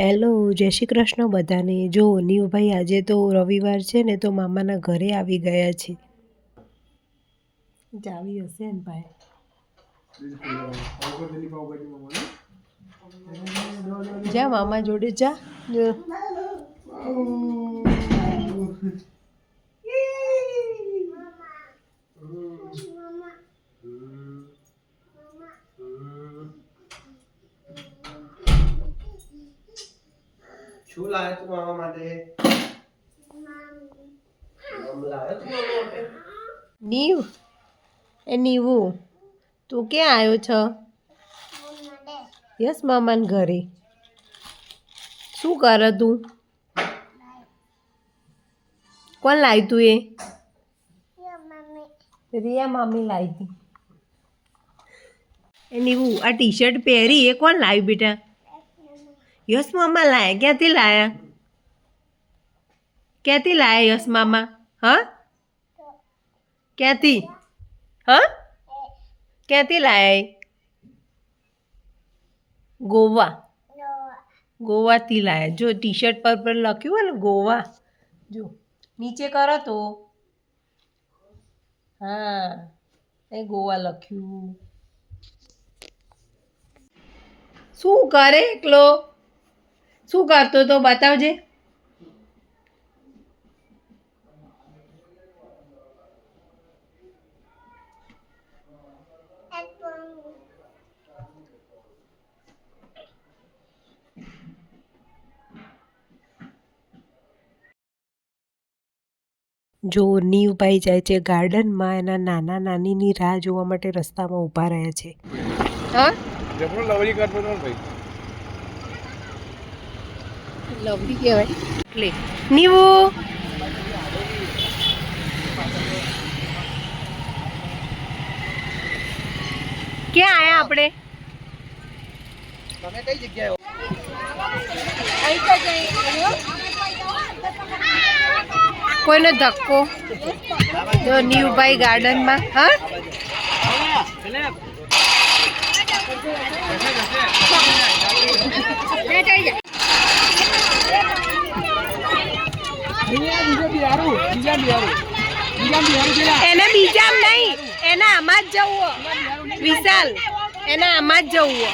Hello, જય શ્રી કૃષ્ણ બધાને. જો નીવભાઈ આજે તો રવિવાર છે ને, તો મામાના ઘરે આવી ગયા છે. જાવી હશે ને ભાઈ? જા મામા જોડે જા જો. શું લાવ્યો તું મામા માટે? નીવ. એ નીવુ. તું ક્યાં આવ્યો છો? યસ, મામાને ઘરે. શું કરે તું? કોણ લાવી તું એ? રિયા મામી લાવી હતી એ નીવું, આ ટી શર્ટ પહેરી, એ કોણ લાવી બેટા? યસ મામા લાયા ક્યાંથી લાયા ક્યાંથી લાયા યસ મામા હા ક્યાંથી હા ક્યાંથી લાયા એ ગોવા ગોવાથી લાયા જો ટી શર્ટ પર પર લખ્યું હોય ને ગોવા જો નીચે કરો તો હા એ ગોવા લખ્યું શું કરે એકલો શું કરતો તો બતાવજે. જો નીવભાઈ જાય છે ગાર્ડનમાં એના નાના નાનીની રાહ જોવા માટે રસ્તામાં ઊભા રહ્યા છે. હા જબરો લવરી કરતો હતો ને ભાઈ લવલી કહેવાય એટલે નીવો ક્યાં આયા આપણે તમે કઈ જગ્યાએ કોઈનો ધક્કો? જો નીવભાઈ ગાર્ડનમાં હા? એને બીજા નહીં. એને આમાં જ જવું વિશાલ એને આમાં જ જવું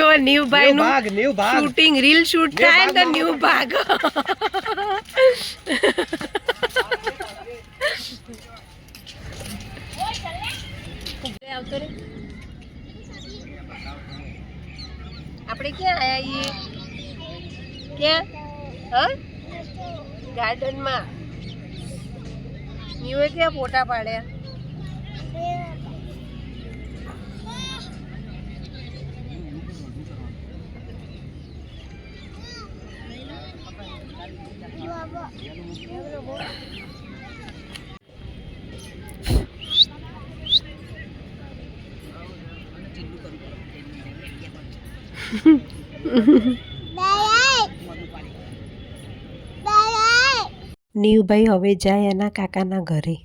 ઓય ન્યુ ભાઈ જો નું શૂટિંગ રીલ શૂટ થાય તો ન્યુ ભાગ. આવતો રે આપણે ક્યાં આયા છીએ? ક્યાં? હા? ગાર્ડનમાં? નીવે ક્યાં ફોટા પાડ્યા? નીવભાઈ હવે જાય એના કાકાના ઘરે.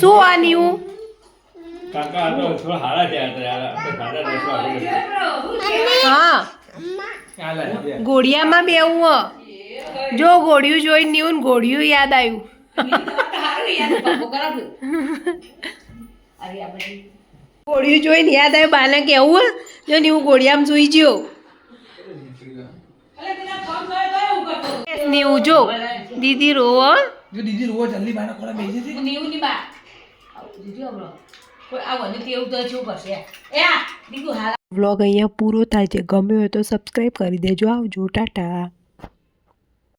શું આ નીવ હા. ઘોડિયામાં બેવું હ. જો ઘોડિયું જોઈને નીવ ઘોડિયું યાદ આવ્યું. ઘોડિયું જોઈને યાદ આવે બાને કેવું જો જો હું ઘોડિયામાં સુઈ ગયો નીવ જો. દીદી રોવો જો દીદી રોજ જલ્દી બાના કોડા બેસી હતી નીવની બા દીદી વ્લોગ અહીંયા પૂરો થાય છે. ગમ્યો હોય તો સબસ્ક્રાઈબ કરી દેજો. આવજો. ટાટા.